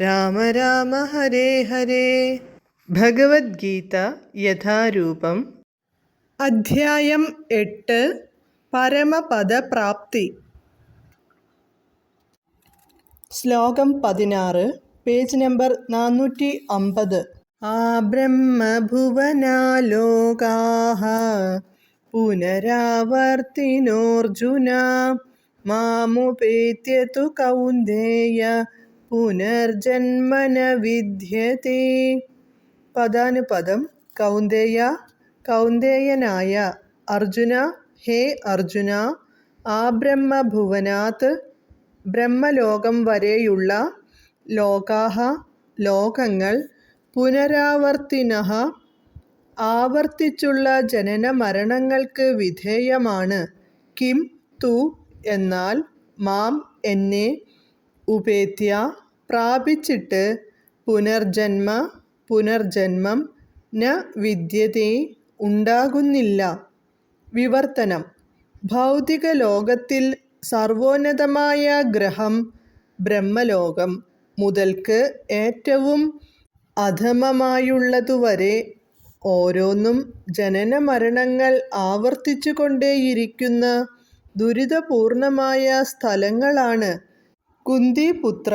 രാമ രാമ ഹരേ ഹരേ. ഭഗവത്ഗീത യഥാരൂപം. അധ്യായം എട്ട്. പരമപദപ്രാപ്തി. ശ്ലോകം പതിനാറ്. പേജ് നമ്പർ നാനൂറ്റി അമ്പത്. ആ ബ്രഹ്മഭുവനാലോകാഹ. പുനരാവർത്തിനോർജുന. മാമുപേത്യ തു കൗന്ദേയ. പുനർജന്മന വിദ്യത്തെ പദാനുപദം കൗന്ദേയ കൗന്ദേയനായ അർജുന ഹേ അർജുന ആ ബ്രഹ്മഭുവനാത് ബ്രഹ്മലോകം വരെയുള്ള ലോകാഹ ലോകങ്ങൾ പുനരാവർത്തിന ആവർത്തിച്ചുള്ള ജനന മരണങ്ങൾക്ക് വിധേയമാണ് കിം തു എന്നാൽ മാം എന്നെ ഉപേത്യ പ്രാപിച്ചിട്ട് പുനർജന്മ പുനർജന്മം ന വിദ്യതേ ഉണ്ടാകുന്നില്ല. വിവർത്തനം. ഭൗതിക ലോകത്തിൽ സർവോന്നതമായ ഗ്രഹം ബ്രഹ്മലോകം മുതൽക്ക് ഏറ്റവും അധമമായുള്ളതുവരെ ഓരോന്നും ജനന മരണങ്ങൾ ആവർത്തിച്ചു കൊണ്ടേയിരിക്കുന്ന ദുരിതപൂർണമായ സ്ഥലങ്ങളാണ് കുന്തിപുത്ര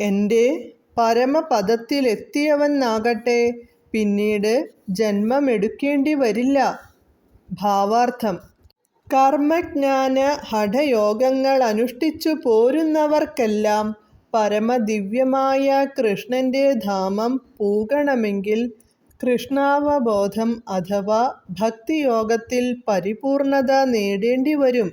എന്റെ പരമപദത്തിലെത്തിയവനാകട്ടെ പിന്നീട് ജന്മമെടുക്കേണ്ടി വരില്ല. ഭാവാർത്ഥം. കർമ്മജ്ഞാന ഹഠയോഗങ്ങൾ അനുഷ്ഠിച്ചു പോരുന്നവർക്കെല്ലാം പരമദിവ്യമായ കൃഷ്ണന്റെ ധാമം പൂകണമെങ്കിൽ കൃഷ്ണാവബോധം അഥവാ ഭക്തിയോഗത്തിൽ പരിപൂർണത നേടേണ്ടി വരും.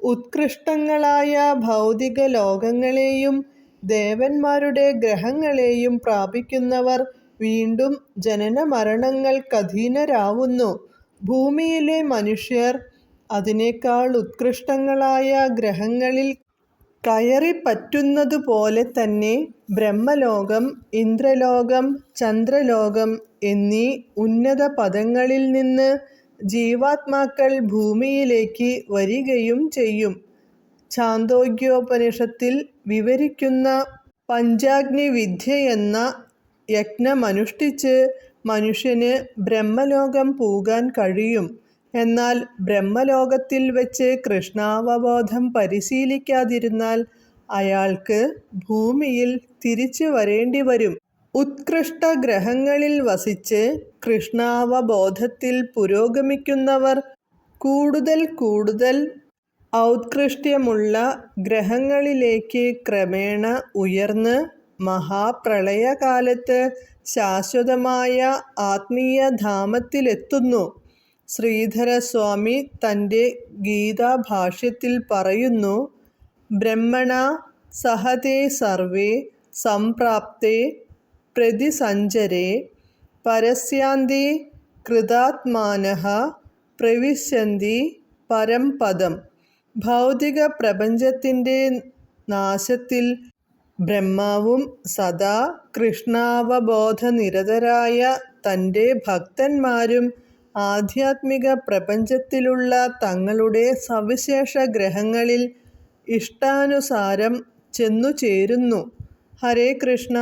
ഉത്കൃഷ്ടങ്ങളായ ഭൗതിക ലോകങ്ങളെയും ദേവന്മാരുടെ ഗ്രഹങ്ങളെയും പ്രാപിക്കുന്നവർ വീണ്ടും ജനന മരണങ്ങൾക്കധീനരാവുന്നു ഭൂമിയിലെ മനുഷ്യർ അതിനേക്കാൾ ഉത്കൃഷ്ടങ്ങളായ ഗ്രഹങ്ങളിൽ കയറിപ്പറ്റുന്നതുപോലെ തന്നെ ബ്രഹ്മലോകം ഇന്ദ്രലോകം ചന്ദ്രലോകം എന്നീ ഉന്നത പദങ്ങളിൽ നിന്ന് ജീവാത്മാക്കൾ ഭൂമിയിലേക്ക് വരികയും ചെയ്യും. ഛാന്തോഗ്യോപനിഷത്തിൽ വിവരിക്കുന്ന പഞ്ചാഗ്നി എന്ന യജ്ഞമനുഷ്ഠിച്ച് മനുഷ്യന് ബ്രഹ്മലോകം പോകാൻ കഴിയും. എന്നാൽ ബ്രഹ്മലോകത്തിൽ വെച്ച് കൃഷ്ണാവബോധം പരിശീലിക്കാതിരുന്നാൽ അയാൾക്ക് ഭൂമിയിൽ തിരിച്ചു വരേണ്ടി വരും. ഉത്കൃഷ്ട ഗ്രഹങ്ങളിൽ വസിച്ച് കൃഷ്ണാവബോധത്തിൽ പുരോഗമിക്കുന്നവർ കൂടുതൽ കൂടുതൽ ഔത്കൃഷ്ട്യമുള്ള ഗ്രഹങ്ങളിലേക്ക് ക്രമേണ ഉയർന്ന് മഹാപ്രളയകാലത്ത് ശാശ്വതമായ ആത്മീയധാമത്തിലെത്തുന്നു. ശ്രീധരസ്വാമി തന്റെ ഗീതാഭാഷ്യത്തിൽ പറയുന്നു, ബ്രഹ്മണ സഹതേ സർവേ സംപ്രാപ്തേ പ്രതിസഞ്ചരേ പരസ്യാന്തി കൃതാത്മാന പ്രവിശന്തി പരം പദം. ഭൗതിക പ്രപഞ്ചത്തിന്റെ നാശത്തിൽ ബ്രഹ്മാവും സദാ കൃഷ്ണാവബോധനിരതരായ തന്റെ ഭക്തന്മാരും ആധ്യാത്മിക പ്രപഞ്ചത്തിലുള്ള തങ്ങളുടെ സവിശേഷ ഗ്രഹങ്ങളിൽ ഇഷ്ടാനുസാരം ചെന്നു ചേരുന്നു ഹരേ കൃഷ്ണ.